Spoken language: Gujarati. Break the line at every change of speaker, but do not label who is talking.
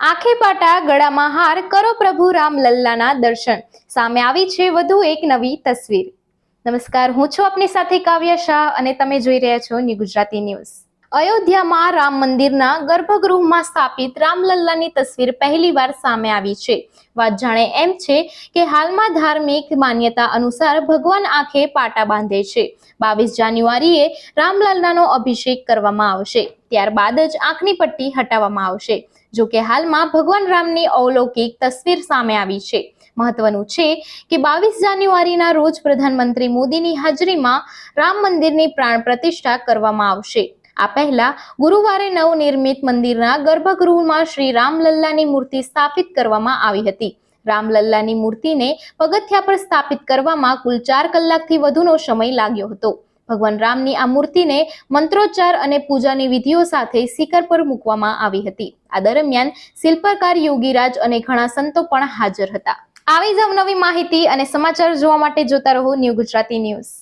આંખે પાટા ગળામાં હાર કરો પ્રભુ રામ લલ્લાના દર્શન. સામે આવી છે વધુ એક નવી તસવીર. નમસ્કાર, હું છું આપની સાથે કાવ્ય શાહ અને તમે જોઈ રહ્યા છો ન્યૂ ગુજરાતી ન્યૂઝ. અયોધ્યામાં રામ મંદિરના ગર્ભગૃહમાં સ્થાપિત રામલલ્લાની તસવીર પહેલીવાર સામે આવી છે. વાત જાણે એમ છે કે હાલમાં ધાર્મિક માન્યતા અનુસાર ભગવાન આંખે પાટા બાંધે છે. બાવીસ જાન્યુઆરીએ રામલલ્લાનો અભિષેક કરવામાં આવશે. ત્યારબાદ જ આંખની પટ્ટી હટાવવામાં આવશે. જો કે હાલમાં ભગવાન રામની અવલૌકિક તસવીર સામે આવી છે. મહત્વનું છે કે બાવીસ જાન્યુઆરીના રોજ પ્રધાનમંત્રી મોદીની હાજરીમાં રામ મંદિરની પ્રાણ પ્રતિષ્ઠા કરવામાં આવશે. આ પહેલા ગુરુવારે નવનિર્મિત મંદિરના ગર્ભગૃહમાં શ્રી રામલલ્લાની મૂર્તિ સ્થાપિત કરવામાં આવી હતી. રામલલ્લાની મૂર્તિને પગથિયા પર સ્થાપિત કરવામાં કુલ ચાર કલાકથી વધુનો સમય લાગ્યો હતો. ભગવાન રામની આ મૂર્તિને મંત્રોચ્ચાર અને પૂજાની વિધિઓ સાથે શિખર પર મૂકવામાં આવી હતી. આ દરમિયાન શિલ્પકાર યોગીરાજ અને ઘણા સંતો પણ હાજર હતા. આવી જ અવનવી માહિતી અને સમાચાર જોવા માટે જોતા રહો ન્યૂ ગુજરાતી ન્યૂઝ.